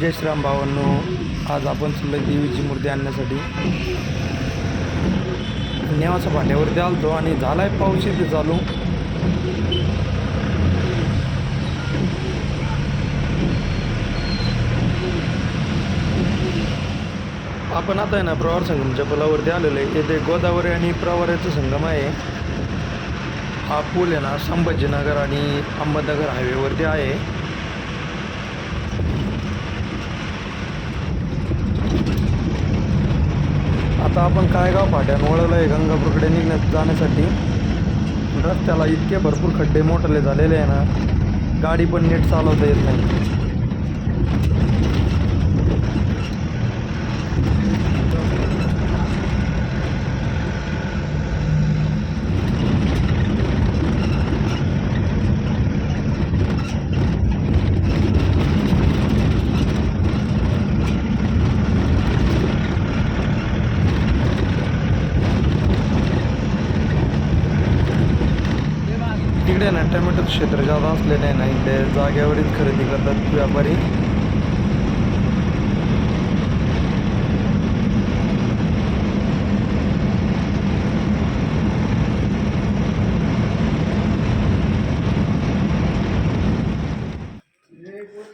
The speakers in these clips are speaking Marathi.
जय श्रीराम भावांनो आज आपण समजा देवीची मूर्ती आणण्यासाठी नेवाच्या भांड्यावरती आलतो आणि झालाय पाऊस इथे चालू. आपण आता आहे ना प्रवार संगमच्या पुलावरती आलेलो आहे. येथे गोदावरी आणि प्रवाराचा संगम आहे. हा पूल आहे ना संभाजीनगर आणि अहमदनगर हायवेवरती आहे. आता आपण कायगाव फाट्यान वळवलं आहे गंगापूरकडे निघण्या जाण्यासाठी. रस्त्याला इतके भरपूर खड्डे मोठले झालेले आहे ना गाडी पण नीट चालवता येत नाही. तिकडे ना टोमॅटोचं क्षेत्र जादा असलेले नाही ते जागेवरच खरेदी करतात व्यापारी.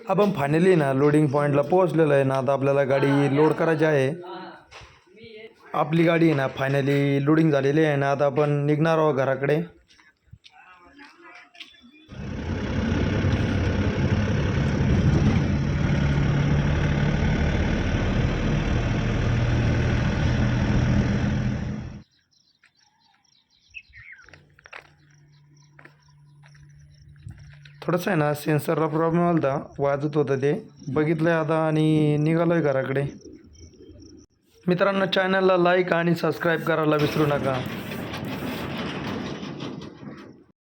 आपण फायनली ना लोडिंग पॉईंटला पोहोचलेलो आहे ना आता आपल्याला गाडी लोड करायची आहे. आपली गाडी आहे ना फायनली लोडिंग झालेली आहे ना आता आपण निघणार आहोत घराकडे. थोडंसं आहे ना सेन्सरला प्रॉब्लेम आला होता वाजत होतं ते. बघितलं आहे आता आणि निघालो आहे घराकडे. मित्रांनो चॅनलला लाईक आणि सबस्क्राईब करायला विसरू नका.